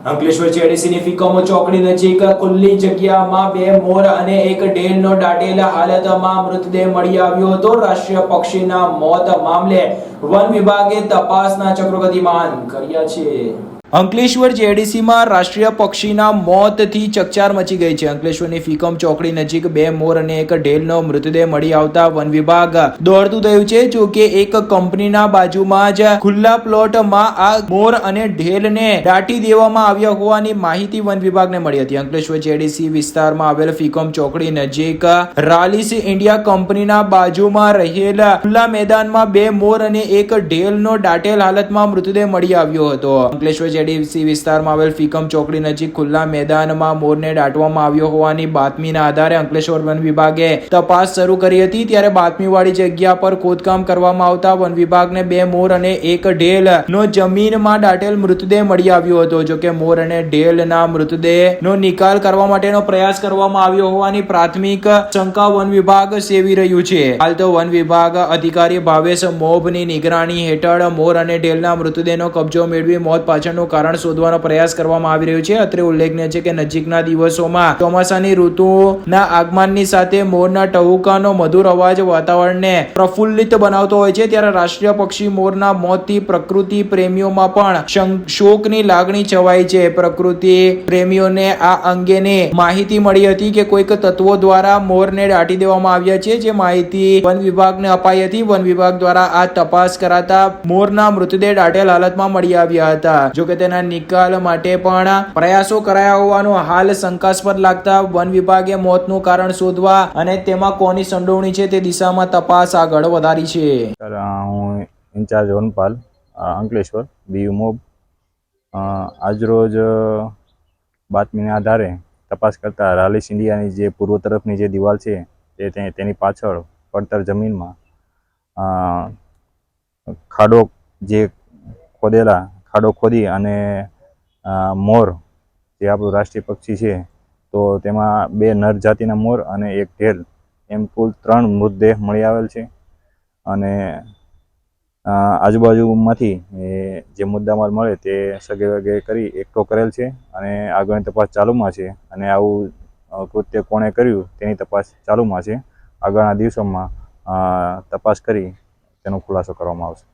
અંકલેશ્વર જેડીસીની ફિકોમો ચોકડી નજીક ખુલ્લી જગ્યામાં બે મોર અને એક ડેલનો દાટેલા હાલતમાં મૃતદેહ મળી આવ્યો હતો. રાષ્ટ્રીય પક્ષીના મોત મામલે વન વિભાગે તપાસના ચક્રો ગતિમાન કર્યા છે. અંકલેશ્વર જેડીસીમાં રાષ્ટ્રીય પક્ષીના મોતથી ચકચાર મચી ગઈ છે. અંકલેશ્વરની ફીકમ ચોકડી નજીક બે મોર અને એક ઢેલનો મૃતદેહ મળી આવતા વન વિભાગ દોડતું થયું છે. જો કે એક કંપનીના બાજુમાં જ ખુલ્લા પ્લોટમાં આ મોર અને ઢેલને દાટી દેવામાં આવ્યા હોવાની માહિતી વન વિભાગને મળી હતી. અંકલેશ્વર જેડીસી વિસ્તારમાં આવેલ ફીકમ ચોકડી નજીક રાલિસ ઇન્ડિયા કંપનીના બાજુમાં રહેલા ખુલ્લા મેદાનમાં બે મોર અને એક ઢેલનો દાટેલ હાલતમાં મૃતદેહ મળી આવ્યો હતો. અંકલેશ્વર જેડીસી વિસ્તારમાં આવેલ ફિકમ ચોકડી નજીક ખુલ્લા મેદાનમાં મોરને દાટવામાં આવ્યો હોવાની બાતમીના આધારે અંકલેશ્વર વન વિભાગે તપાસ શરૂ કરી હતી. ત્યારે બાતમીવાળી જગ્યા પર ખોદકામ કરવામાં આવતા વન વિભાગને બે મોર અને એક ઢેલ નો જમીનમાં દાટેલ મૃતદેહ મળી આવ્યો હતો. જો કે મોર અને ઢેલના મૃતદેહ નો નિકાલ કરવા માટેનો પ્રયાસ કરવામાં આવ્યો હોવાની પ્રાથમિક શંકા વન વિભાગ સેવી રહ્યું છે. હાલ તો વન વિભાગ અધિકારી ભાવેશ મોભની નિગરાણી હેઠળ મોર અને ઢેલના મૃતદેહનો કબજો મેળવી મોત પાછળનું કારણ શોધવાનો પ્રયાસ કરવામાં આવી રહ્યો છે. અત્રે ઉલ્લેખનીય છે કે નજીકના દિવસોમાં ચોમાસાની ઋતુના આગમનની સાથે મોરના ટહુકાનો મધુર અવાજ વાતાવરણને પ્રફુલ્લિત બનાવતો હોય છે. ત્યારે રાષ્ટ્રીય પક્ષી મોરના મોતથી પ્રકૃતિ પ્રેમીઓમાં પણ શોકની લાગણી છવાઈ છે. પ્રકૃતિ પ્રેમીઓને આ અંગેની માહિતી મળી હતી કે કોઈક તત્વો દ્વારા મોરને દાટી દેવામાં આવ્યા છે, જે માહિતી વન વિભાગને અપાઈ હતી. વન વિભાગ દ્વારા આ તપાસ કરાતા મોરના મૃતદેહ દાટેલ હાલતમાં મળી આવ્યા હતા. જોકે તેના નિકાલ માટે પણ પ્રયાસો કરાયા હોવાનું હાલ શંકાસ્પદ લાગતા વન વિભાગે મોતનું કારણ શોધવા અને તેમાં કોની સંડોવણી છે તે દિશામાં તપાસ આગળ વધારી છે. હું ઇન્ચાર્જ વનપાલ અંકલેશ્વર, બીયુ મોબ. આજરોજ બાતમીના આધારે તપાસ કરતા રાલિસ ઇન્ડિયાની જે પૂર્વ તરફની જે દિવાલ છે તે- તેની પાછળ પડતર જમીનમાં ખાડો જે ખોદેલા ખાડો ખોદી અને મોર, જે આપણું રાષ્ટ્રીય પક્ષી છે, તો તેમાં બે નર જાતિના મોર અને એક ઢેલ એમ કુલ ત્રણ મૃતદેહ મળી આવેલ છે. અને આજુબાજુમાંથી જે મુદ્દામાલ મળે તે સગે વગે કરી એકઠો કરેલ છે અને આગળની તપાસ ચાલુમાં છે. અને આવું કૃત્ય કોણે કર્યું તેની તપાસ ચાલુમાં છે. આગળના દિવસોમાં તપાસ કરી તેનો ખુલાસો કરવામાં આવશે.